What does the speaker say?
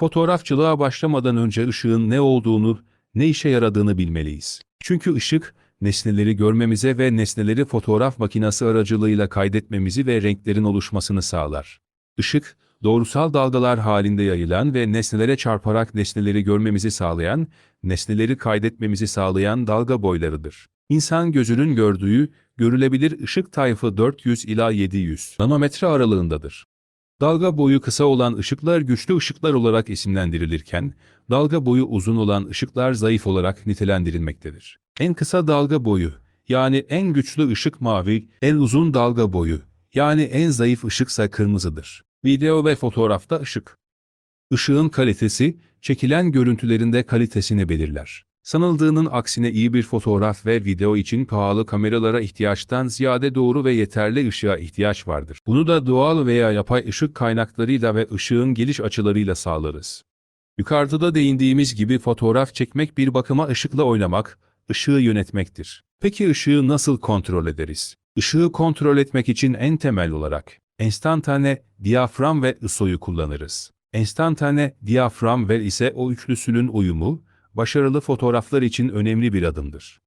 Fotoğrafçılığa başlamadan önce ışığın ne olduğunu, ne işe yaradığını bilmeliyiz. Çünkü ışık, nesneleri görmemize ve nesneleri fotoğraf makinesi aracılığıyla kaydetmemizi ve renklerin oluşmasını sağlar. Işık, doğrusal dalgalar halinde yayılan ve nesnelere çarparak nesneleri görmemizi sağlayan, nesneleri kaydetmemizi sağlayan dalga boylarıdır. İnsan gözünün gördüğü, görülebilir ışık tayfı 400 ila 700 nanometre aralığındadır. Dalga boyu kısa olan ışıklar güçlü ışıklar olarak isimlendirilirken, dalga boyu uzun olan ışıklar zayıf olarak nitelendirilmektedir. En kısa dalga boyu, yani en güçlü ışık mavi, en uzun dalga boyu, yani en zayıf ışıksa kırmızıdır. Video ve fotoğrafta ışık. Işığın kalitesi, çekilen görüntülerinde kalitesini belirler. Sanıldığının aksine iyi bir fotoğraf ve video için pahalı kameralara ihtiyaçtan ziyade doğru ve yeterli ışığa ihtiyaç vardır. Bunu da doğal veya yapay ışık kaynaklarıyla ve ışığın geliş açılarıyla sağlarız. Yukarıda da değindiğimiz gibi fotoğraf çekmek bir bakıma ışıkla oynamak, ışığı yönetmektir. Peki ışığı nasıl kontrol ederiz? Işığı kontrol etmek için en temel olarak enstantane, diyafram ve ISO'yu kullanırız. Enstantane, diyafram ve ise o üçlüsünün uyumu, başarılı fotoğraflar için önemli bir adımdır.